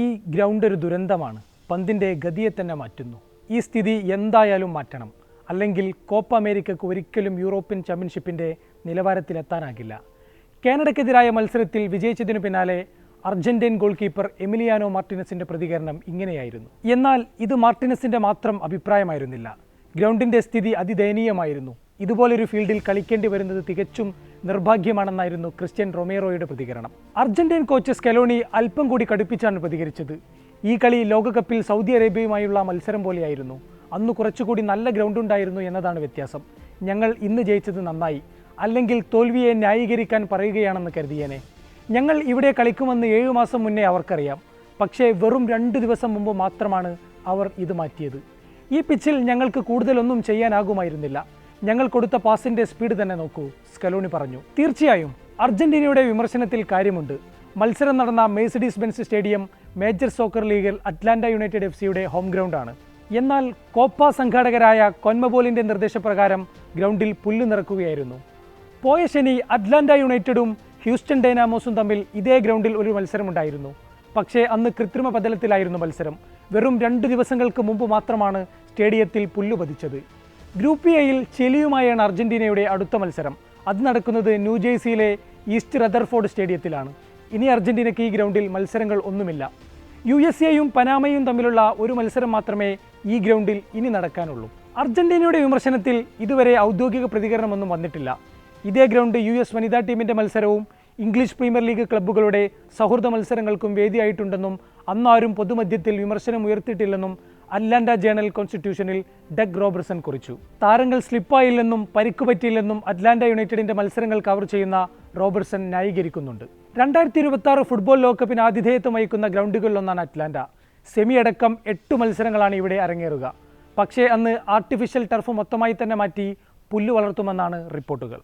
ഈ ഗ്രൗണ്ട് ഒരു ദുരന്തമാണ്. പന്തിന്റെ ഗതിയെ തന്നെ മാറ്റുന്നു. ഈ സ്ഥിതി എന്തായാലും മാറ്റണം. അല്ലെങ്കിൽ കോപ്പ അമേരിക്കക്ക് ഒരിക്കലും യൂറോപ്യൻ ചാമ്പ്യൻഷിപ്പിന്റെ നിലവാരത്തിലെത്താനാകില്ല. കാനഡയ്ക്കെതിരായ മത്സരത്തിൽ വിജയിച്ചതിനു പിന്നാലെ അർജന്റീൻ ഗോൾ കീപ്പർ എമിലിയാനോ മാർട്ടിനസിന്റെ പ്രതികരണം ഇങ്ങനെയായിരുന്നു. എന്നാൽ ഇത് മാർട്ടിനസിന്റെ മാത്രം അഭിപ്രായമായിരുന്നില്ല. ഗ്രൗണ്ടിന്റെ സ്ഥിതി അതിദയനീയമായിരുന്നു. ഇതുപോലൊരു ഫീൽഡിൽ കളിക്കേണ്ടി വരുന്നത് തികച്ചും നിർഭാഗ്യമാണെന്നായിരുന്നു ക്രിസ്ത്യൻ റൊമേറോയുടെ പ്രതികരണം. അർജന്റീൻ കോച്ച് സ്കെലോണി അല്പം കൂടി കടുപ്പിച്ചാണ് പ്രതികരിച്ചത്. ഈ കളി ലോകകപ്പിൽ സൗദി അറേബ്യയുമായുള്ള മത്സരം പോലെയായിരുന്നു. അന്ന് കുറച്ചുകൂടി നല്ല ഗ്രൗണ്ട് ഉണ്ടായിരുന്നു എന്നതാണ് വ്യത്യാസം. ഞങ്ങൾ ഇന്ന് ജയിച്ചത് നന്നായി. അല്ലെങ്കിൽ തോൽവിയെ ന്യായീകരിക്കാൻ പറയുകയാണെന്ന് കരുതിയേനെ. ഞങ്ങൾ ഇവിടെ കളിക്കുമെന്ന് ഏഴു മാസം മുന്നേ അവർക്കറിയാം. പക്ഷേ വെറും രണ്ട് ദിവസം മുമ്പ് മാത്രമാണ് അവർ ഇത് മാറ്റിയത്. ഈ പിച്ചിൽ ഞങ്ങൾക്ക് കൂടുതലൊന്നും ചെയ്യാനാകുമായിരുന്നില്ല. ഞങ്ങൾ കൊടുത്ത പാസിന്റെ സ്പീഡ് തന്നെ നോക്കൂ സ്കലോണി പറഞ്ഞു. തീർച്ചയായും അർജന്റീനയുടെ വിമർശനത്തിൽ കാര്യമുണ്ട്. മത്സരം നടന്ന Mercedes Benz stadium major soccer ലീഗിൽ അറ്റ്ലാന്റ യുണൈറ്റഡ് എഫ് സിയുടെ ഹോം ഗ്രൗണ്ടാണ്. എന്നാൽ കോപ്പ സംഘാടകരായ കൊൻമബോലിന്റെ നിർദ്ദേശപ്രകാരം ഗ്രൗണ്ടിൽ പുല്ല് നിറക്കുകയായിരുന്നു. പോയ ശനി അറ്റ്ലാന്റ യുണൈറ്റഡും ഹ്യൂസ്റ്റൺ ഡൈനാമോസും തമ്മിൽ ഇതേ ഗ്രൗണ്ടിൽ ഒരു മത്സരമുണ്ടായിരുന്നു. പക്ഷേ അന്ന് കൃത്രിമ പതലത്തിലായിരുന്നു മത്സരം. വെറും രണ്ട് ദിവസങ്ങൾക്ക് മുമ്പ് മാത്രമാണ് സ്റ്റേഡിയത്തിൽ പുല്ലു പതിച്ചത്. ഗ്രൂപ്പ് എയിൽ ചെലിയുമായാണ് അർജന്റീനയുടെ അടുത്ത മത്സരം. അത് നടക്കുന്നത് ന്യൂജേഴ്സിയിലെ ഈസ്റ്റ് റദർഫോർഡ് സ്റ്റേഡിയത്തിലാണ്. ഇനി അർജന്റീനയ്ക്ക് ഈ ഗ്രൗണ്ടിൽ മത്സരങ്ങൾ ഒന്നുമില്ല. യു എസ് എയും പനാമയും തമ്മിലുള്ള ഒരു മത്സരം മാത്രമേ ഈ ഗ്രൗണ്ടിൽ ഇനി നടക്കാനുള്ളൂ. അർജന്റീനയുടെ വിമർശനത്തിൽ ഇതുവരെ ഔദ്യോഗിക പ്രതികരണമൊന്നും വന്നിട്ടില്ല. ഇതേ ഗ്രൗണ്ട് യു എസ് വനിതാ ടീമിന്റെ മത്സരവും ഇംഗ്ലീഷ് പ്രീമിയർ ലീഗ് ക്ലബ്ബുകളുടെ സൗഹൃദ മത്സരങ്ങൾക്കും വേദിയായിട്ടുണ്ടെന്നും അന്നാരും പൊതുമധ്യത്തിൽ വിമർശനം ഉയർത്തിയിട്ടില്ലെന്നും അറ്റ്ലാന്റ ജേണൽ കോൺസ്റ്റിറ്റ്യൂഷനിൽ ഡഗ് റോബർസൺ കുറിച്ചു. താരങ്ങൾ സ്ലിപ്പായില്ലെന്നും പരിക്ക് പറ്റിയില്ലെന്നും അറ്റ്ലാന്റ യുണൈറ്റഡിന്റെ മത്സരങ്ങൾ കവർ ചെയ്യുന്ന റോബർസൺ ന്യായീകരിക്കുന്നുണ്ട്. രണ്ടായിരത്തി ഇരുപത്തി ആറ് ഫുട്ബോൾ ലോകകപ്പിന് ആതിഥേയത്വം വഹിക്കുന്ന ഗ്രൗണ്ടുകളിലൊന്നാണ് അറ്റ്ലാന്റ. സെമി അടക്കം എട്ട് മത്സരങ്ങളാണ് ഇവിടെ അരങ്ങേറുക. പക്ഷേ അന്ന് ആർട്ടിഫിഷ്യൽ ടർഫ് മൊത്തമായി തന്നെ മാറ്റി പുല്ല് വളർത്തുമെന്നാണ് റിപ്പോർട്ടുകൾ.